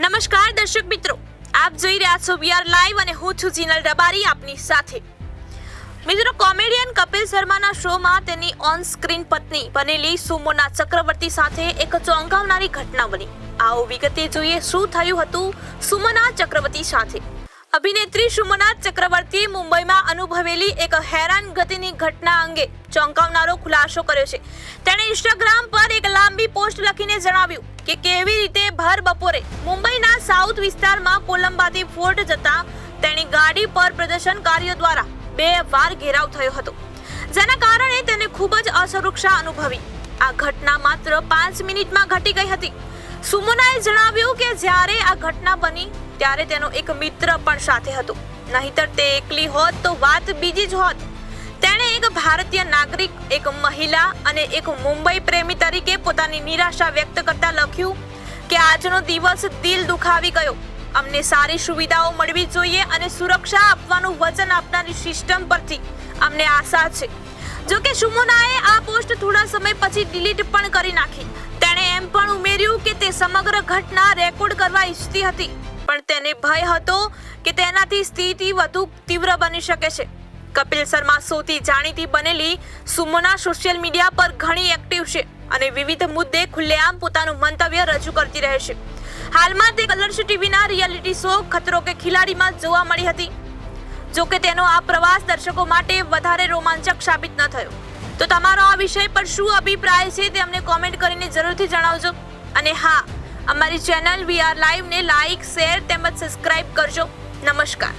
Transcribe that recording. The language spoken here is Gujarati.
નમસ્કાર દર્શક મિત્રો, આપ જોઈ રહ્યા છો વીઆર લાઈવ અને હું છું જીનલ રબારી આપની સાથે. મિત્રો, કોમેડિયન કપિલ શર્માના શોમાં તેની ઓન સ્ક્રીન પત્ની બનેલી સુમોના ચક્રવર્તી સાથે એક ચોંકાવનારી ઘટના બની. આવો વિગતે જોઈએ શું થયું હતું સુમના ચક્રવર્તી સાથે. અભિનેત્રી સુમના ચક્રવર્તીએ મુંબઈમાં અનુભવેલી એક હેરાન ગતિની ઘટના અંગે ચોંકાવનારો ખુલાસો કર્યો છે. તેણે ઇન્સ્ટાગ્રામ પર એક લાંબી પોસ્ટ લખીને જણાવ્યું કે કેવી રીતે ભર બપોરે મુંબઈના સાઉથ વિસ્તારમાં કોલંબાથી ફોર્ટ જતા તેની ગાડી પર પ્રદર્શનકારીઓ દ્વારા બે વાર ઘેરાવ થયો હતો. જેના કારણે તેને ખૂબ જ અસુરક્ષા અનુભવી. આ ઘટના માત્ર પાંચ મિનિટમાં ઘટી ગઈ હતી. સુમનાએ જણાવ્યું કે જ્યારે આ ઘટના બની ત્યારે તેનો એક મિત્ર પણ સાથે હતો. નહીતર તે એકલી હોત તો વાત બીજી જ હોત. તેણે એક ભારતીય નાગરિક, એક મહિલા અને એક મુંબઈ પ્રેમી તરીકે પોતાની નિરાશા વ્યક્ત કરતા લખ્યું કે આજનો દિવસ દિલ દુખાવી ગયો. અમને સારી સુવિધાઓ મળવી જોઈએ અને સુરક્ષા આપવાનું વચન આપનારી સિસ્ટમ પરથી અમને આશા છે. જો કે સુમોનાએ આ પોસ્ટ થોડા સમય પછી ડિલીટ પણ કરી નાખી. તેણે એમ પણ ઉમેર્યું કે તે સમગ્ર ઘટના રેકોર્ડ કરવા ઈચ્છતી હતી, પણ તેને ભય હતો કે તેનાથી સ્થિતિ વધુ તીવ્ર બની શકે છે. કપિલ શર્મા શોથી જાણીતી બનેલી સુમોના સોશિયલ મીડિયા પર ઘણી એક્ટિવ છે અને વિવિધ મુદ્દે ખુલ્લેઆમ પોતાનું મંતવ્ય રજૂ કરતી રહે છે. હાલમાં તે કલર્સ ટીવીના રિયાલિટી શો ખતરો કે ખિલાડીમાં જોવા મળી હતી. જો કે તેનો આ પ્રવાસ દર્શકો માટે વધારે રોમાંચક સાબિત ન થયો. તો તમારો આ વિષય પર શું અભિપ્રાય છે તે અમને કોમેન્ટ કરીને જરૂરથી જણાવજો. અને હા, અમારી ચેનલ વી આર લાઈવને લાઈક શેર તેમજ સબસ્ક્રાઇબ કરજો. નમસ્કાર.